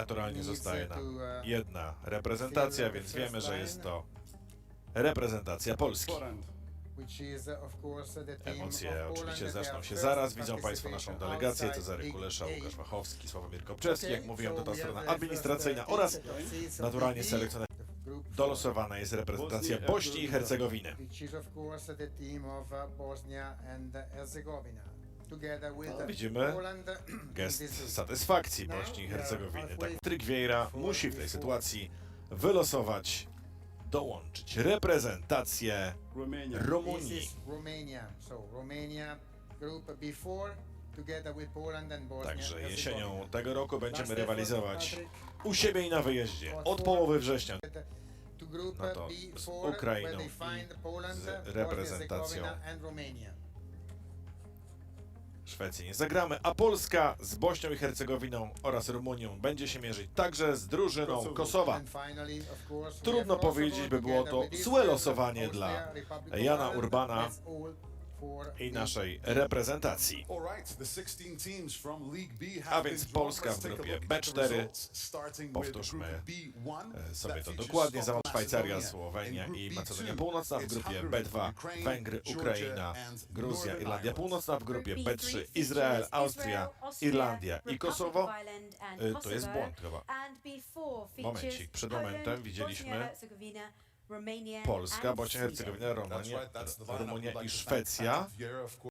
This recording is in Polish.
Naturalnie zostaje nam jedna reprezentacja, więc wiemy, że jest to reprezentacja Polski. Emocje oczywiście zaczną się zaraz. Widzą Państwo naszą delegację. Cezary Kulesza, Łukasz Wachowski, Sławomir Kopczewski. Jak mówiłem, to ta strona administracyjna oraz naturalnie selekcjoner. Dolosowana jest reprezentacja Bośni i Hercegowiny. No, widzimy Gest satysfakcji Bośni i Hercegowiny. Tak, Tryk Vieira musi w tej sytuacji wylosować, dołączyć reprezentację Rumunii. Także jesienią tego roku będziemy rywalizować u siebie i na wyjeździe. Od połowy września no to z Ukrainą i z reprezentacją Szwecji nie zagramy, a Polska z Bośnią i Hercegowinią oraz Rumunią będzie się mierzyć także z drużyną Kosowa. Trudno powiedzieć, by było to złe losowanie dla Jana Urbana i naszej reprezentacji. A więc Polska w grupie B4. Powtórzmy, Powtórzmy E, sobie to dokładnie. Za Szwajcaria, Słowenia i Macedonia Północna w grupie B2, Węgry, Ukraina, Gruzja, Irlandia Północna w grupie B3, Izrael, Austria, Irlandia i Kosowo. Y, To jest błąd chyba. Momencik, przed momentem widzieliśmy Polska, Bośnia, Hercegowina, Rumunia, Rumunia, Rumunia i Szwecja.